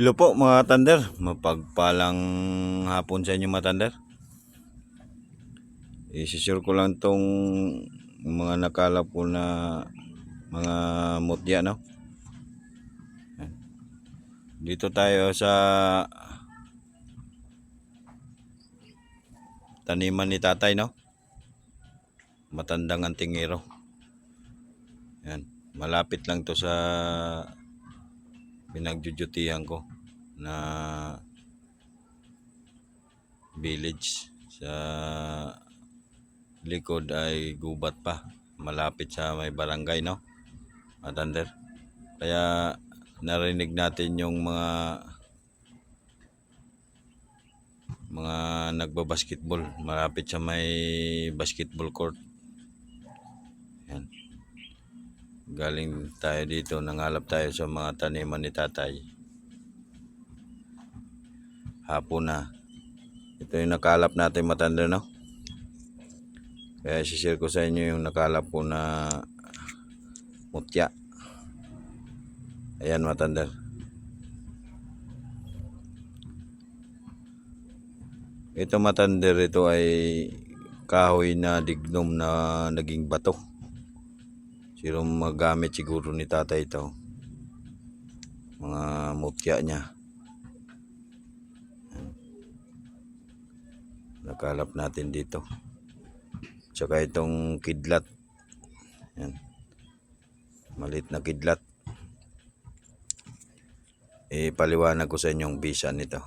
Hello po mga Thunder, mapagpalang hapon sa inyo mga Thunder. Isisure ko lang tong mga nakalap ko na mga mutya no. Dito tayo sa taniman ni tatay no. Matandang antingero. Yan. Malapit lang to sa pinagjujutihan ko na village sa likod ay gubat pa malapit sa may barangay no? Matander. Kaya narinig natin yung mga mga nagbabasketball malapit sa may basketball court. Yan. Galing tayo dito nangalap tayo sa mga taniman ni tatay hapon na. Ito yung nakalap natin matanda no? Kaya share ko sa inyo yung nakalap ko na mutya. Ayan matanda. Ito matander ito ay kahoy na dignom na naging bato. Sino magamit siguro ni tatay ito. Mga mutya niya. Nakalap natin dito. Tsaka itong kidlat. Yan. Malit na kidlat. Eh, paliwanag ko sa inyo yung bisa nito.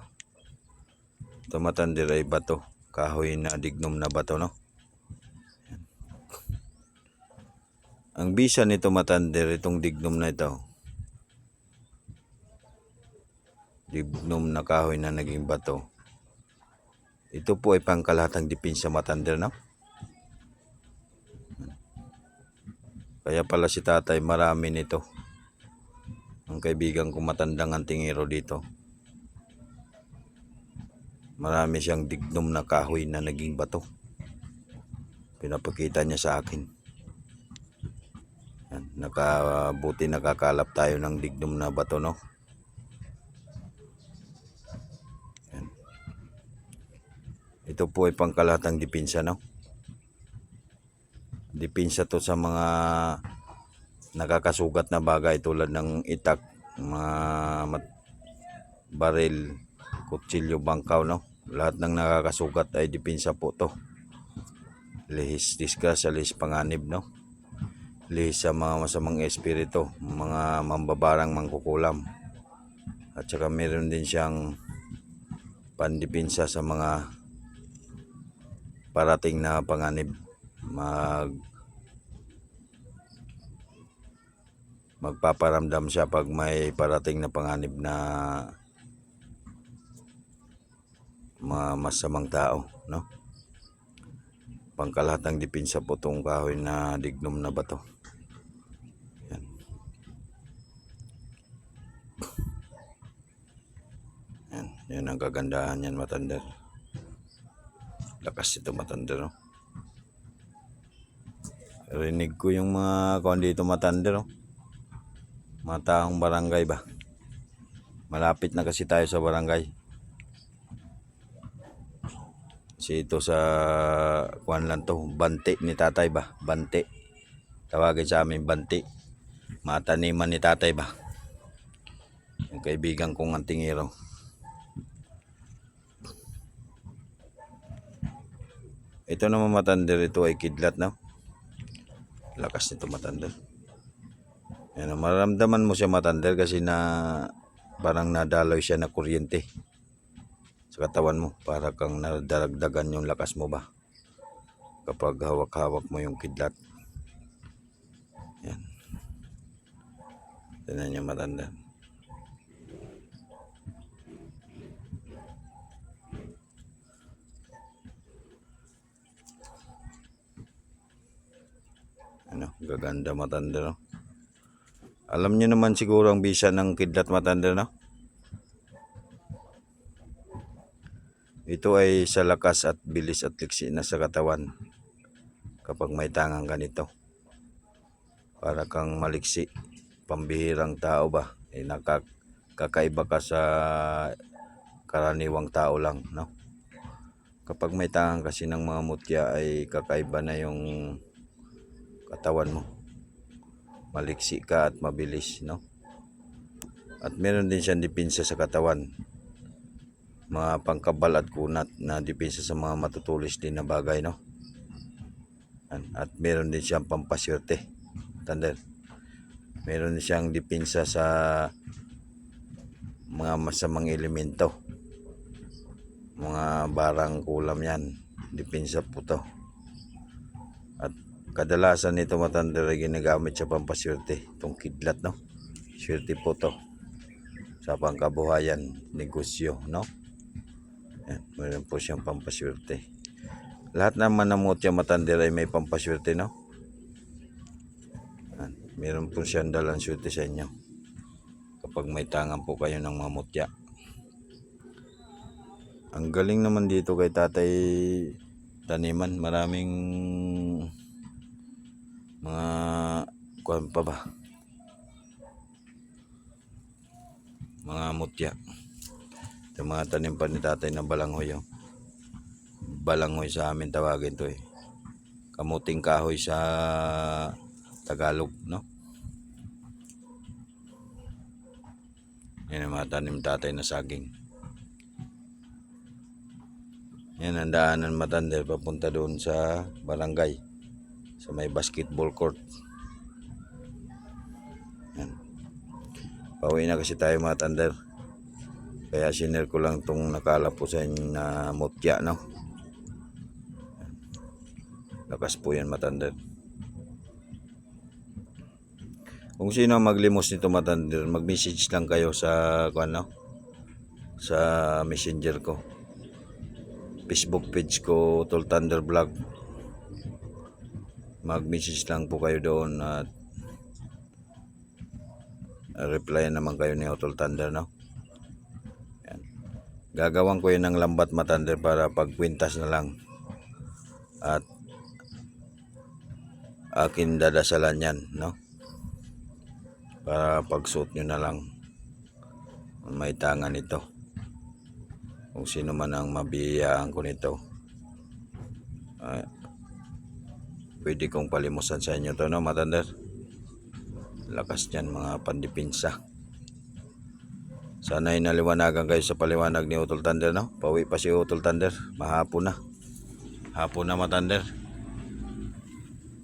Ito matandir ay bato. Kahoy na dignom na bato, no? Ang bisa nito matander, itong dignum na ito. Dignum na kahoy na naging bato. Ito po ay pangkalahatang dipinsa matander, no? Kaya pala si tatay marami nito. Ang kaibigan ko matandang antingero dito. Marami siyang dignum na kahoy na naging bato. Pinapakita niya sa akin. Yan, nakabuti nakakalap tayo ng dignum na bato, no? Ito po ay pangkalahatang dipinsa, no? Dipinsa to sa mga nakakasugat na bagay tulad ng itak, mga baril, kutsilyo, bangkaw, no? Lahat ng nakakasugat ay dipinsa po to. Lihis disgrasya, lihis panganib, no? lihis sa mga masamang espiritu, mga mambabarang mangkukulam. At saka meron din siyang pandipinsa sa mga parating na panganib. Mag magpaparamdam siya pag may parating na panganib na masamang tao, no? Pangkalahatang dipinsa po itong kahoy na dignum na bato. Yan. Yan, yan ang kagandahan yan matanda. Lakas ito matanda, no? Rinig ko yung mga kuwan dito matanda, no? Mga taong barangay ba? Malapit na kasi tayo sa barangay. Kasi ito sa kuwan lang to, bante ni tatay ba? Bante. Tawagin sa amin bante. Mataniman ni tatay ba? Yung kaibigan kong antingero. Ito naman matander, ito ay kidlat no? Lakas nito matander. Yan, maramdaman mo siya matander kasi na parang nadaloy siya na kuryente sa katawan mo para kang nadaragdagan yung lakas mo ba kapag hawak-hawak mo yung kidlat. Yan. Tignan niyo matanda. Ano, gaganda matanda no. Alam niyo naman siguro ang bisa ng kidlat matanda no. Ito ay sa lakas at bilis at liksi na sa katawan kapag may tangang ganito. Para kang maliksi, pambihirang tao ba, eh nakak kakaiba ka sa karaniwang tao lang, no? Kapag may tangan kasi ng mga mutya ay kakaiba na yung katawan mo. Maliksi ka at mabilis, no? At meron din siyang depensa sa katawan. Mga pangkabal at kunat na depensa sa mga matutulis din na bagay, no? At meron din siyang pampaswerte. Tandel. Meron din siyang depensa sa mga masamang elemento. Mga barang kulam yan. Depensa po to. At kadalasan nito matanda ay ginagamit sa pampaswerte. Itong kidlat, no? Swerte po to. Sa pangkabuhayan, negosyo, no? Yan, meron po siyang pampaswerte. Lahat ng mutya matander ay may pampaswerte, no? Yan, meron po siyang dalang swerte sa inyo. Kapag may tangan po kayo ng mga mutya. Ang galing naman dito kay tatay taniman. Maraming mga kuwan pa ba? Mga mutya. Yung mga tanim pa ni tatay na balanghoy. Oh. Balanghoy sa amin tawagin to eh. Kamuting kahoy sa Tagalog, no? Yan ang mga tanim tatay na saging. Yan ang daanan matanda papunta doon sa barangay sa may basketball court. Yan. Pauwi na kasi tayo mga tander. Kaya sinare ko lang tong nakala po sa inyo na mutya, no? Lakas po yan matanda. Kung sino maglimos nito matanda, mag-message lang kayo sa ano, sa messenger ko. Facebook page ko, Tol Thunder Vlog. Mag-message lang po kayo doon at reply naman kayo ni Tol Thunder, no? Yan. Gagawan ko yun ng lambat matanda para pagkwintas na lang. At akin dadasalan yan, no? Para pagsuot nyo na lang may tangan ito. Kung sino man ang mabiyayaan ko nito. ay, pwede kong palimusan sa inyo to, no, matandar? Lakas niyan mga pandipinsa. Sana ay naliwanagan kayo sa paliwanag ni Utol Thunder, no? Pauwi pa si Utol Thunder. Mahapon na. Hapon na matandar.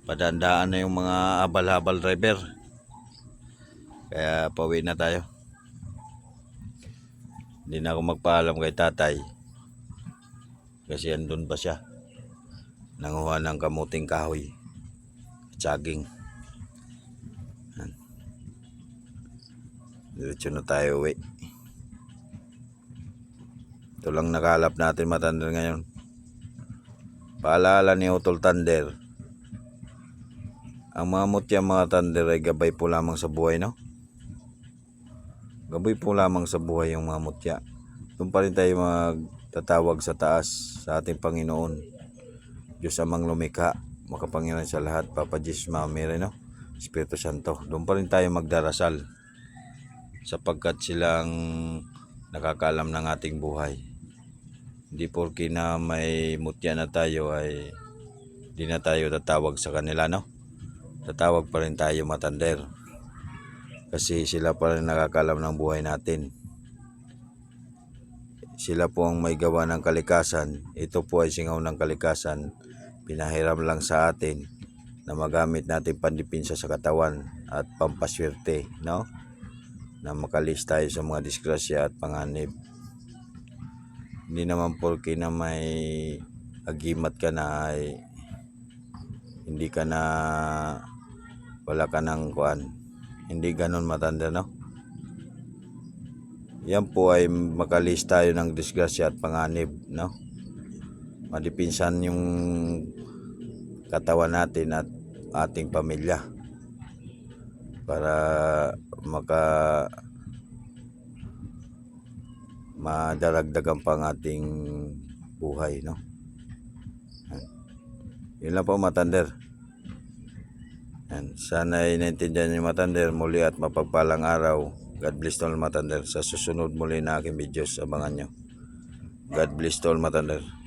Padandaan na yung mga abal-habal driver. Kaya pauwi na tayo. Hindi na ako magpaalam kay tatay. Kasi andun pa siya. Nanguha ng kamuting kahoy. Yan. Diretso na tayo uwi. Ito lang nakalap natin matanda ngayon. Paalala ni Utol Thunder. Ang mga mutya mga Thunder ay gabay po lamang sa buhay, no? Gabay po lamang sa buhay yung mga mutya. Doon pa rin tayo magtatawag sa taas sa ating Panginoon. Diyos amang lumikha, makapangyarihan sa lahat, Papa Jesus, Mama Mary, no? Espiritu Santo. Doon pa rin tayo magdarasal sapagkat silang nakakaalam ng ating buhay. Hindi porki na may mutya na tayo ay di na tayo tatawag sa kanila, no? Tatawag pa rin tayo matander kasi sila pa rin nakakalam ng buhay natin. Sila po ang may gawa ng kalikasan. Ito po ay singaw ng kalikasan. Pinahiram lang sa atin na magamit natin pandipinsa sa katawan at pampaswerte, no? Na makalis tayo sa mga disgrasya at panganib. Hindi naman porke na may agimat ka na ay hindi ka na wala ka ng kuan hindi ganon matanda, no? Yan po ay makalis tayo ng disgrasya at panganib, no? Madipinsan yung katawan natin at ating pamilya para maka madaragdagan pang ating buhay, no? Yun lang po, matander. Yan. Sana ay naintindihan niyo matander muli at mapagpalang araw. God bless to all Matander. Sa susunod muli na aking videos, abangan nyo. God bless to all Matander.